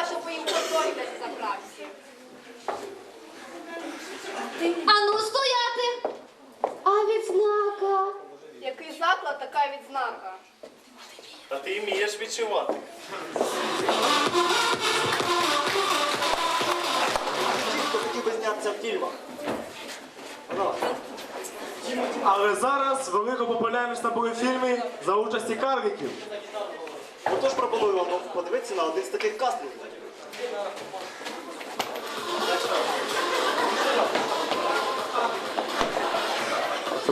краще поїм готові десь заправці. Ану стояти! А відзнака? Який заклад, така й відзнака. Та ти вмієш відчувати. Ті, хто хотів би знятися в фільмах. Ну, Але зараз велику популярність набули фільми за участі карликів. Отож пропоную вам подивитися на один з таких кастингів.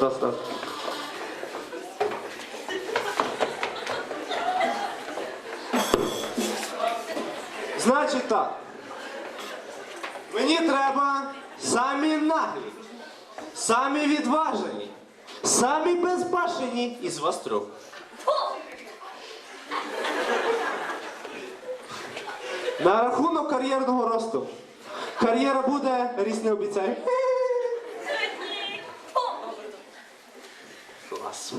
Раз, раз. Значить так. Мені треба самі наглі, самі відважені, самі безбашені із вас трьох. На рахунок кар'єрного росту. Кар'єра буде, обіцяю. Клас.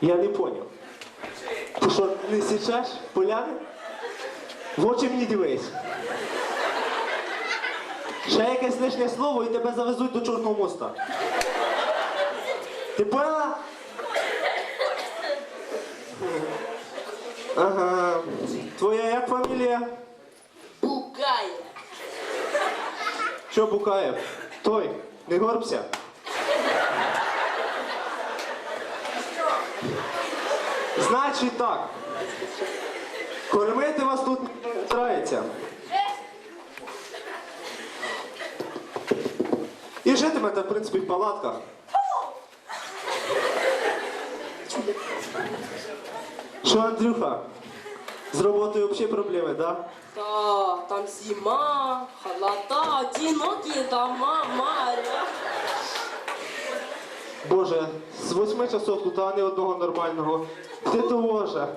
Я не понял. Ти що, не січеш поляни? В очі мені дивись. Ще якесь лишнє слово і тебе завезуть до Чорного моста. Ти поняла? Ага. Твоя як фамілія? Бугая. Що Букаєв? Той, не горбся. Значить так. Кормити вас тут не старається. І житимете, в принципі, в палатках. Що, Андрюха? З роботою взагалі проблеми, так? Да? Да, там зима, холода, одинокі дома, Маря. Боже, з восьми часов тут, а не одного нормального. Ти того же.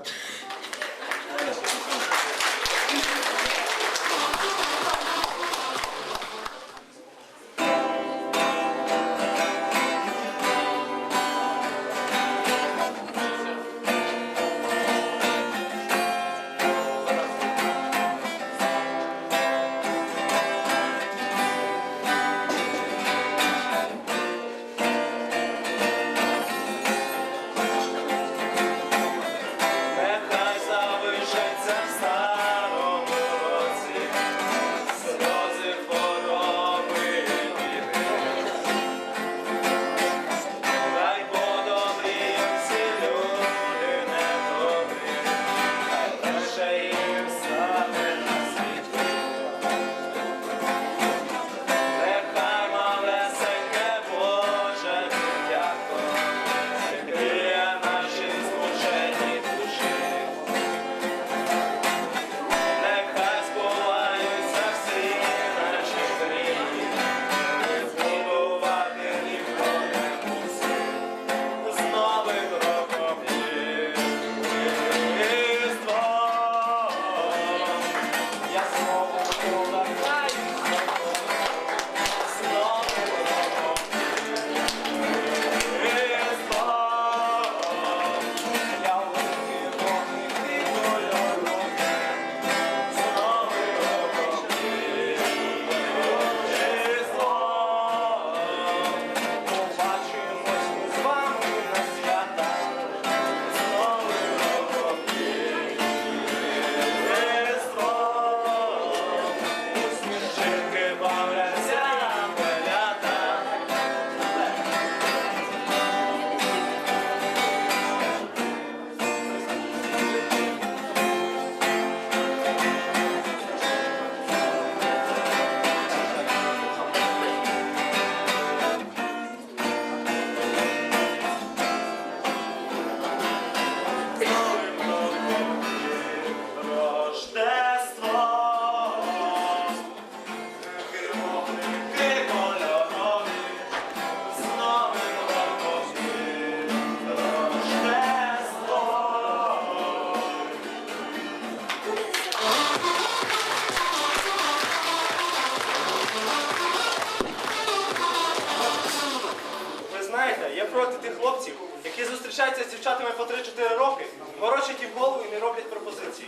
З дівчатами по 3-4 роки, морочать їм голову і не роблять пропозиції.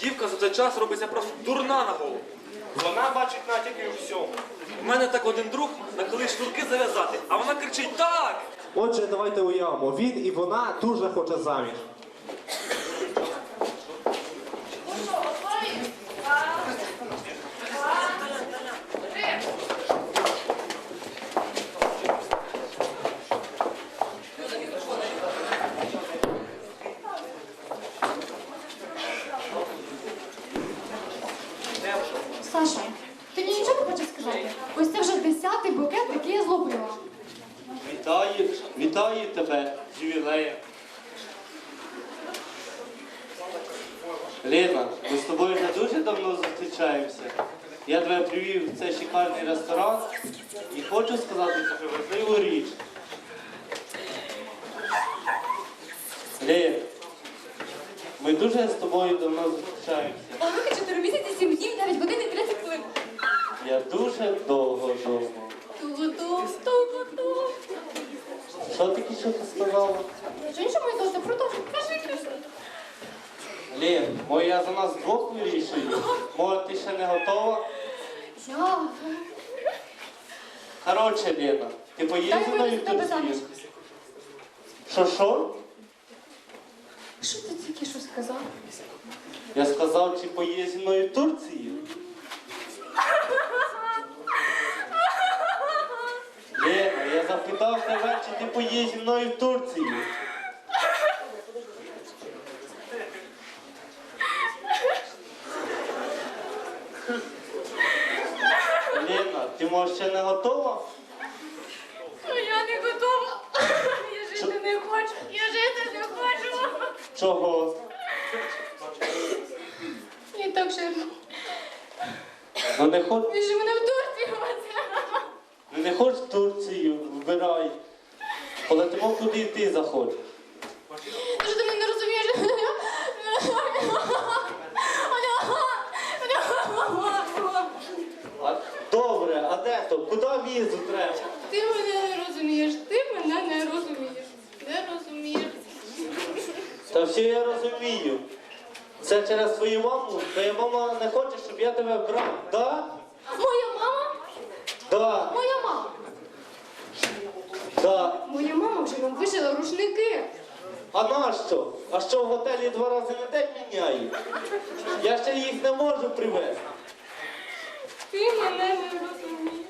Дівка за цей час робиться просто дурна на голову. Вона бачить натяки у всьому. У мене так один друг на коли шнурки зав'язати, а вона кричить так! Отже, давайте уявимо, він і вона дуже хоче заміж. Саша, ти мені нічого не хочеш сказати? Ось це вже десятий букет, який я зловила. Вітаю, вітаю тебе з ювілеєм. Лена, ми з тобою вже дуже давно зустрічаємося. Я тебе привів в цей шикарний ресторан і хочу сказати тобі важливу річ. Лена, ми дуже з тобою давно зустрічаємося. Онуки 4 місяці, 7 днів, 9 годин і 30 хвилин. Я дуже довго ту-ту. Що таке, що ти сказала? Нічого, нічого, моє золоте, продовжуй, кажи, кажи. Лен, може я за нас двох вирішую? Може ти ще не готова? Я... Коротше, Лена, ти поїдеш Дай зі мною вивезти тебе. Що що? Що ти тільки що сказав? Я сказав, чи поїдеш зі мною в Турцію? Лена, я запитав тебе, чи ти поїдеш зі мною в Турцію? Лена, ти може ще не готова? Я не готова. Я жити не хочу. Я жити не хочу. Чого? І так жирно. Ну не хоч, Біжи мене в Турцію. Не хоч в Турцію, вибирай. Полетимо куди ти захочеш. Що ти мене не розумієш? А, добре, а де то? Куди візу треба? Ти мене не розумієш. Ти мене не розумієш. Не розумієш. Та все я розумію. Це через твою маму. Твоя мама не хоче, щоб я тебе брав. Да? Моя мама? Да, Моя мама. да. Моя мама вже нам рушники. А нащо? А що в готелі два рази на день міняють? Я ще їх не можу привезти. Ти мене не розумієш.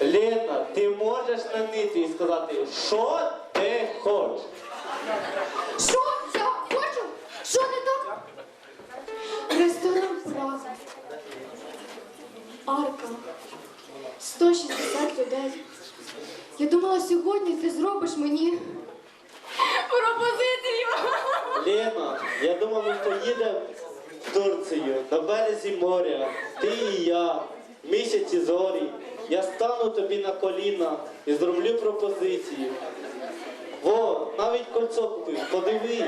Лена, ти можеш на нити і сказати, що ти хочеш. Що я хочу? Що не так? Ресторан Плаза. Арка. 160 людей. Я думала, сьогодні ти зробиш мені пропозицію. Лена, я думав, ми поїдемо в Турцію на березі моря. Ти і я, місяці зорі. Я стану тобі на коліна і зроблю пропозицію. Во, навіть кольцо купив, подивись.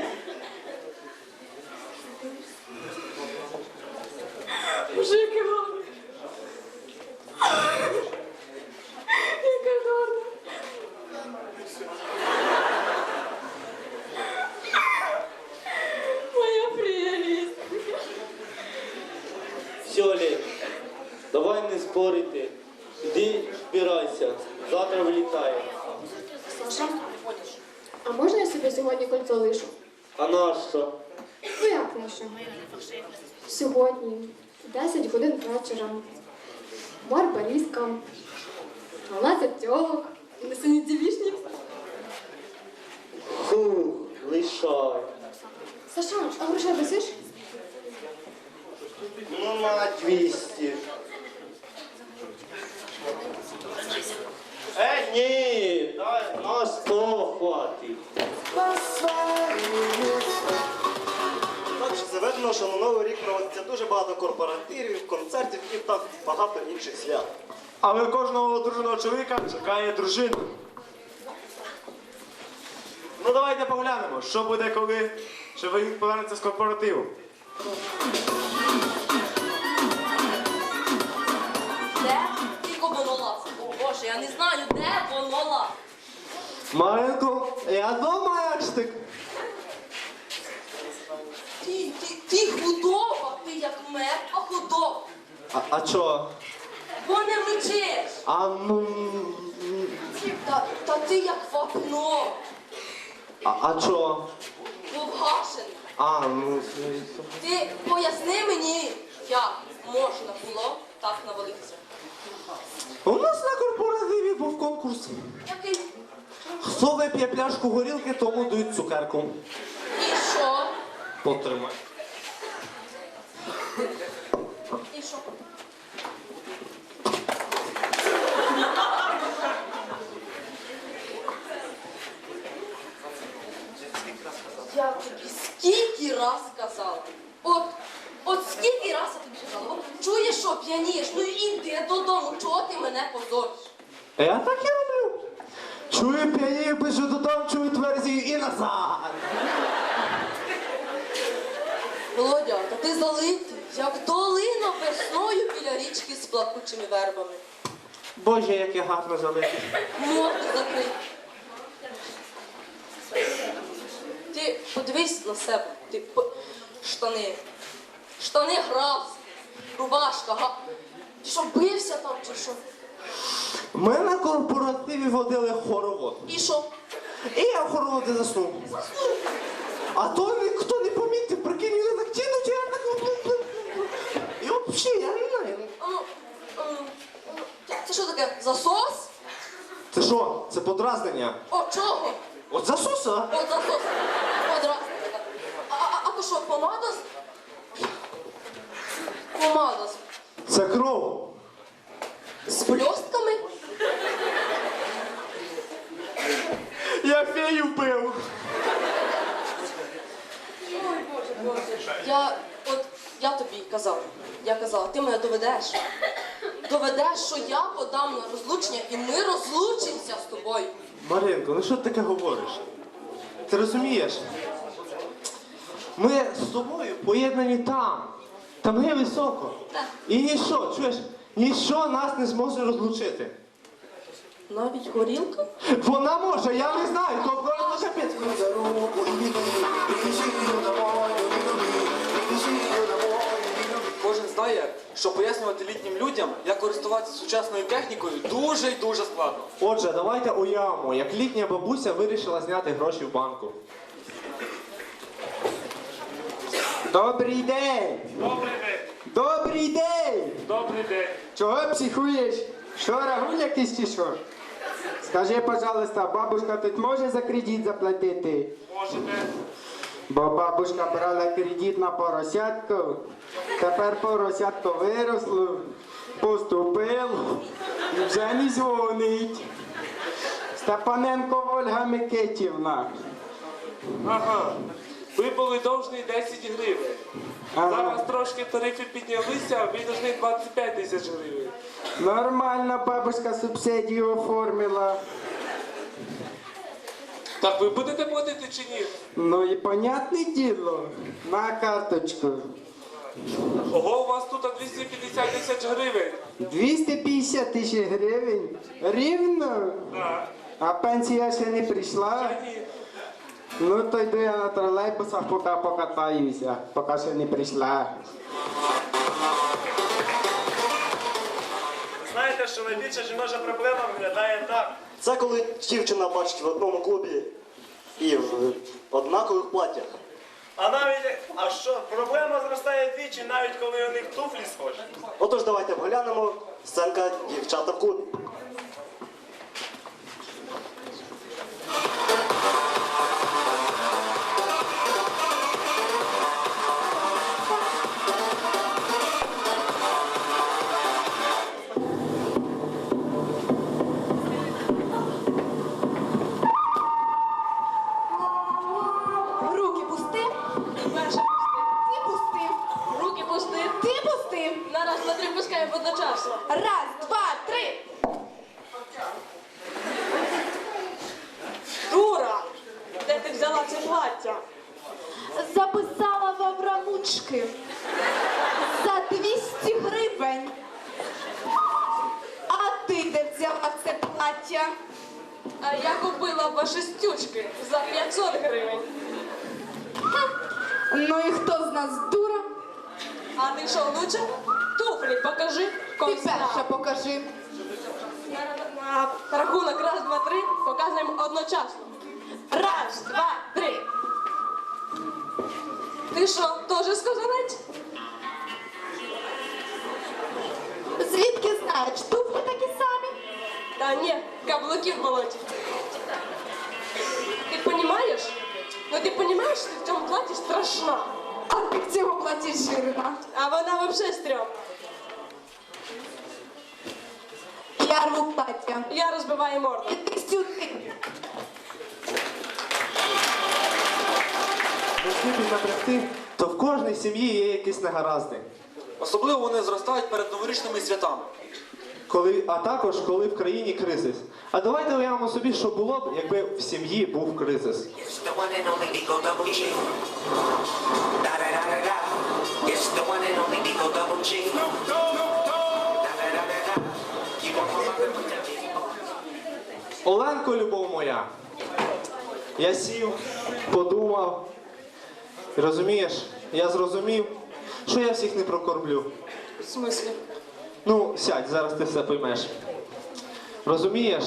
Мужик не. Іди збирайся, завтра вилітаємо. Саша, а можна я собі сьогодні кольцо лишу? А нащо? Ну як нащо? Сьогодні, 10 годин вечора. Барбаріска, 12 тілок, на синіці вішні. Фу, лишай. Саша, а грошей висиш? Ну на 200. Е, ні, дай на 100 хватить. Так що заведено, що на Новий рік проводиться дуже багато корпоративів, концертів і так багато інших свят. Але кожного одруженого чоловіка чекає дружина. Ну давайте поглянемо, що буде, коли чоловік повернеться з корпоративу. Боже, я не знаю, де воно ла. Маринко, я дома як штик. Ти, ти, ти худоба, ти як мертва худоба. А, а чо? Бо не мечеш. А ну. Та, та ти як вапно, А, а чо? повгашений. А, ну. Ти поясни мені, як можна було так навалитися. У нас на корпоративі був конкурс. Який? Хто вип'є пляшку горілки, тому дають цукерку. І що? Потримай. І що? Я тобі скільки раз казала. От, от скільки раз я тобі казала. От чуєш, що п'янієш, ну іди додому, чого ти мене позориш? Я так і роблю. Чую п'яніє, біжу додому, чую тверзію і назад. Володя, та ти залитий, як долина весною біля річки з плакучими вербами. Боже, як я гарно залитий. Морду закрий. Ти подивись на себе. Ти по... штани. Штани грав. Рубашка, га. Ти що бився там чи що? Ми на корпоративі водили хоровод. І що? І я в хороводі заснув. А то ніхто не помітив, прикинь, він так тянуть, я так. І взагалі, я не знаю. Ану, ану. Це- що таке? Засос? Це що? Це подразнення? О, чого? От засоса. О, засос. Одра. А, а, а то що, помада? з- Помада Це кров. з бльостками? Я фею вбив. Ой, Боже, Боже. Я, от, я тобі казала, я казала, ти мене доведеш. Доведеш, що я подам на розлучення і ми розлучимося з тобою. Маринко, ну що ти таке говориш? Ти розумієш? Ми з тобою поєднані там. Там є високо. І ніщо, чуєш, ніщо нас не зможе розлучити. Навіть горілка? Вона може, я не знаю, то просто капець. Кожен знає, що пояснювати літнім людям, як користуватися сучасною технікою, дуже і дуже складно. Отже, давайте уявимо, як літня бабуся вирішила зняти гроші в банку. Добрий день! Добрий день! Добрий день! Добрий день! Чого психуєш? Що, рагуль якийсь чи що? Скажи, пожалуйста, бабушка тут може за кредит заплатити? Можете? Бо бабушка брала кредит на поросятку, тепер поросятко виросло, поступило і вже не дзвонить. Степаненко Ольга Микитівна. Ага. Ви були довжні 10 гривень. Ага. Зараз трошки тарифи піднялися, а ви должны 25 тисяч гривень. Нормально бабушка субсидію оформила. Так ви будете платити чи ні? Ну і понятне діло, на карточку. Ого, у вас тут 250 тисяч гривень. 250 тисяч гривень. Рівно? Так. А пенсія ще не прийшла. А ні. Ну то йду я на тролейбусах, поки покатаюся, поки ще не прийшла. Знаєте, що найбільша жіноча проблема виглядає так. Це коли дівчина бачить в одному клубі і в однакових платтях. А навіть, а що, проблема зростає двічі, навіть коли у них туфлі схожі. Отож, давайте поглянемо сценка дівчата в клубі. На рахунок раз, два, три показуємо одночасно. Раз, два, три. Ти що, теж сказанець? Звідки знаєш? Туфлі такі самі? Та ні, каблуки в болоті. Ти понімаєш? Ну ти понімаєш, що ти в цьому платі страшна. А ти в цьому платі жирна. А вона взагалі стрьом. Я рву плаття. Я розбиваю морду. Іди сюди. То в кожній сім'ї є якісь негаразди. Особливо вони зростають перед новорічними святами. Коли, а також коли в країні кризис. А давайте уявимо собі, що було б, якби в сім'ї був кризис. It's the one and only Digo Double G. Da da da da da. It's the one and only Digo Double G. Оленко, любов моя. Я сів, подумав. Розумієш, я зрозумів, що я всіх не прокормлю. В смислі? Ну, сядь, зараз ти все поймеш. Розумієш,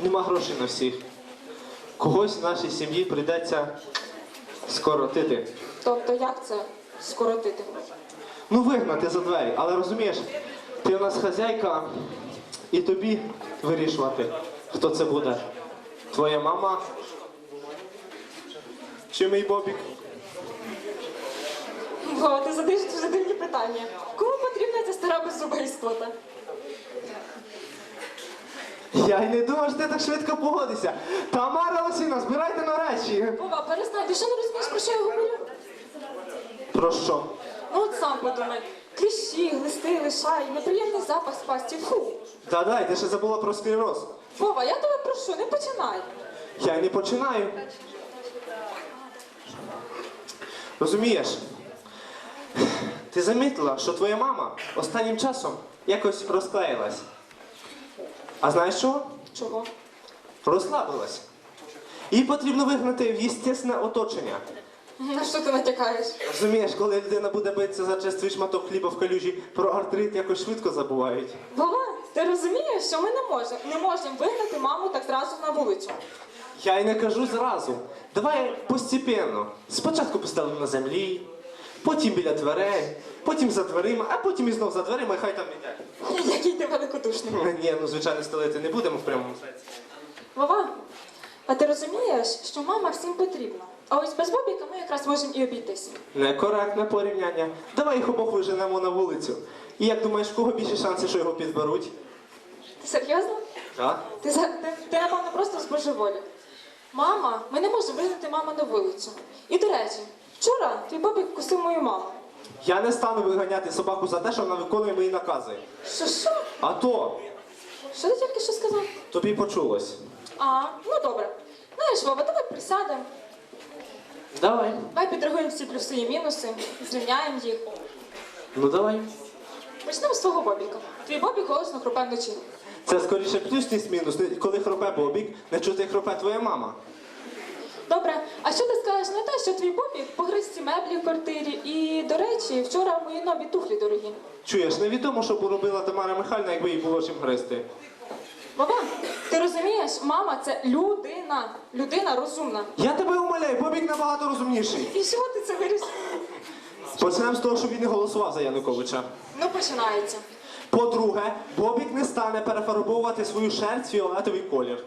нема грошей на всіх. Когось в нашій сім'ї прийдеться скоротити. Тобто як це скоротити? Ну, вигнати за двері, але розумієш, ти у нас хазяйка, і тобі вирішувати, хто це буде. Твоя мама чи мій бобік? О, ти задаєш дуже дивні питання. Кому потрібна ця стара беззуба істота? Я й не думав, що ти так швидко погодишся. Тамара Олексійовна, збирайте на речі. Вова, перестань, ти що не розумієш, про що я говорю? Про що? Ну от сам подумай. Кліщі, глисти, лишай, неприємний запах з пасті. Фу. Та дай, ти ще забула про склероз. Вова, я тебе прошу, не починай. Я й не починаю. Розумієш? Ти замітила, що твоя мама останнім часом якось розклеїлась. А знаєш чого? Чого? Розслабилась. Їй потрібно вигнати в єстесне оточення. На що ти натякаєш? Розумієш, коли людина буде битися за чистий шматок хліба в калюжі, про артрит якось швидко забувають. Вова, ти розумієш, що ми не можемо не можемо вигнати маму так зразу на вулицю. Я й не кажу зразу. Давай постепенно. Спочатку поставимо на землі, потім біля дверей, потім за дверима, а потім і знов за дверима, і хай там йде. Який ти великодушний. Ні, ну звичайно, стелити не будемо в прямому сенсі. Вова, а ти розумієш, що мама всім потрібна? А ось без Бобіка ми якраз можемо і обійтись. Некоректне порівняння. Давай їх обох виженемо на вулицю. І як думаєш, в кого більше шанси, що його підберуть? Ти серйозно? Так? Ти, за- ти, ти напевно, просто збожеволів. Мама, ми не можемо вигнати маму на вулицю. І до речі, вчора твій Бобік кусив мою маму. Я не стану виганяти собаку за те, що вона виконує мої накази. Що що? А то Що ти тільки що сказав? тобі почулось. А, ну добре. Знаєш, Вова, давай присядемо, Давай. давай підрахуємо всі плюси і мінуси, зрівняємо їх. Ну давай. Почнемо з твого Бобіка. Твій Бобік голосно хропе вночі. Це скоріше плюс, ніж мінус. Коли хропе бобік, не чути хропе твоя мама. Добре, а що ти скажеш на те, що твій Бобік погриз ці меблі в квартирі і, до речі, вчора мої нові туфлі дорогі. Чуєш, невідомо, що б робила Тамара Михайлівна, якби їй було чим гристи. Баба, ти розумієш, мама це людина. Людина розумна. Я тебе умоляю, Бобік набагато розумніший. І чого ти це вирішив? Почнемо з того, щоб він не голосував за Януковича. Ну, починається. По-друге, Бобік не стане перефарбовувати свою шерсть в фіолетовий колір.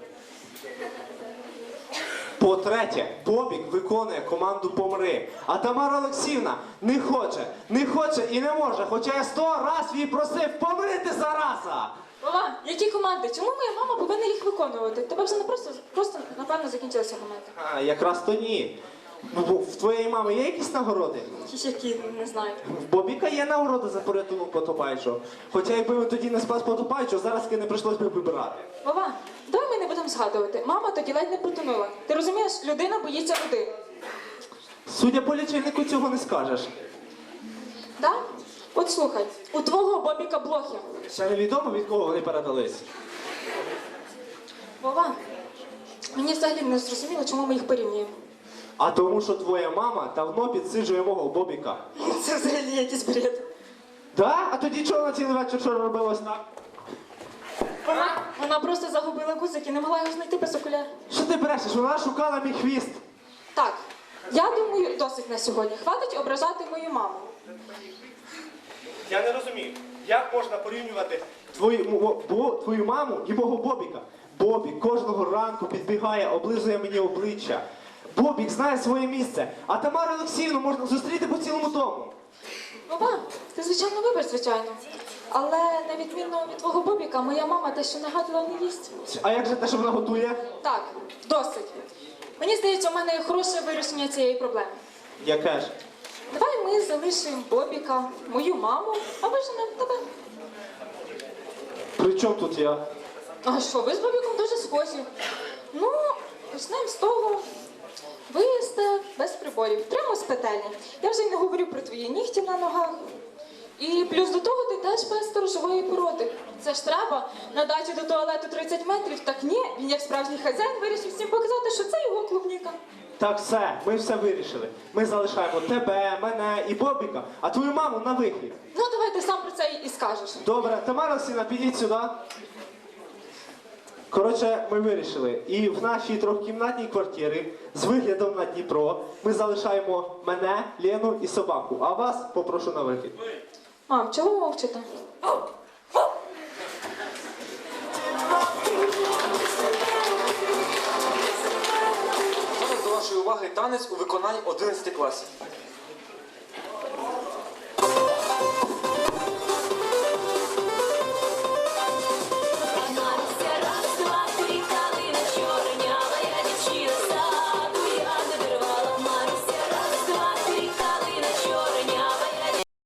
По-третє, Бобік виконує команду помри. А Тамара Олексіївна не хоче, не хоче і не може, хоча я сто раз її просив помрити зараза! Мама, які команди? Чому моя мама повинна їх виконувати? Тебе вже не просто, просто напевно, закінчилися команди. А, якраз то ні. Ну, бо в твоєї мами є якісь нагороди? Які, не знаю. В Бобіка є нагорода за порятунок Потопайчо. Хоча якби він тоді не спас Потопайчо, зараз таки не прийшлось би вибирати. Баба, давай ми не будемо згадувати. Мама тоді ледь не потонула. Ти розумієш, людина боїться води. Судя по лічильнику, цього не скажеш. Так? От слухай, у твого Бобіка блохи. Ще невідомо від кого вони передались. Вова, мені взагалі не зрозуміло, чому ми їх порівнюємо. А тому, що твоя мама давно підсиджує мого бобіка. Це взагалі якийсь бред. Да? А тоді чого на цілий вечір що робилось так? Вона, вона просто загубила гузик і не могла його знайти без окулярів. Що ти брешеш? Вона шукала мій хвіст. Так, я думаю, досить на сьогодні. Хватить ображати мою маму. Я не розумію, як можна порівнювати твою, мо- бо, твою маму і мого Бобіка. Бобік кожного ранку підбігає, облизує мені обличчя. Бобік знає своє місце, а Тамару Олексіївну можна зустріти по цілому дому. Вова, ти звичайно вибач, звичайно. Але на відміну від твого бобіка, моя мама те, що нагадувала, не їсть. А як же те, що вона готує? Так, досить. Мені здається, у мене є хороше вирішення цієї проблеми. Яке ж? Давай ми залишимо Бобіка, мою маму, а виженемо тебе. При чому тут я? А що, ви з Бобіком дуже схожі. Ну, почнемо з того. Ви їсте без приборів, прямо з петельні. Я вже й не говорю про твої нігті на ногах. І плюс до того ти теж без сторожової породи. Це ж треба на дачі до туалету 30 метрів. Так ні, він як справжній хазяїн вирішив всім показати, що це його клубніка. Так все, ми все вирішили. Ми залишаємо тебе, мене і Бобіка, а твою маму на вихід. Ну, давай ти сам про це і скажеш. Добре, Тамара Олексійовна, підіть сюди. Коротше, ми вирішили. І в нашій трьохкімнатній квартирі з виглядом на Дніпро ми залишаємо мене, Лену і собаку. А вас попрошу на вихід. Мам, чого ви мовчите? Зараз до вашої уваги танець у виконанні 11 класів.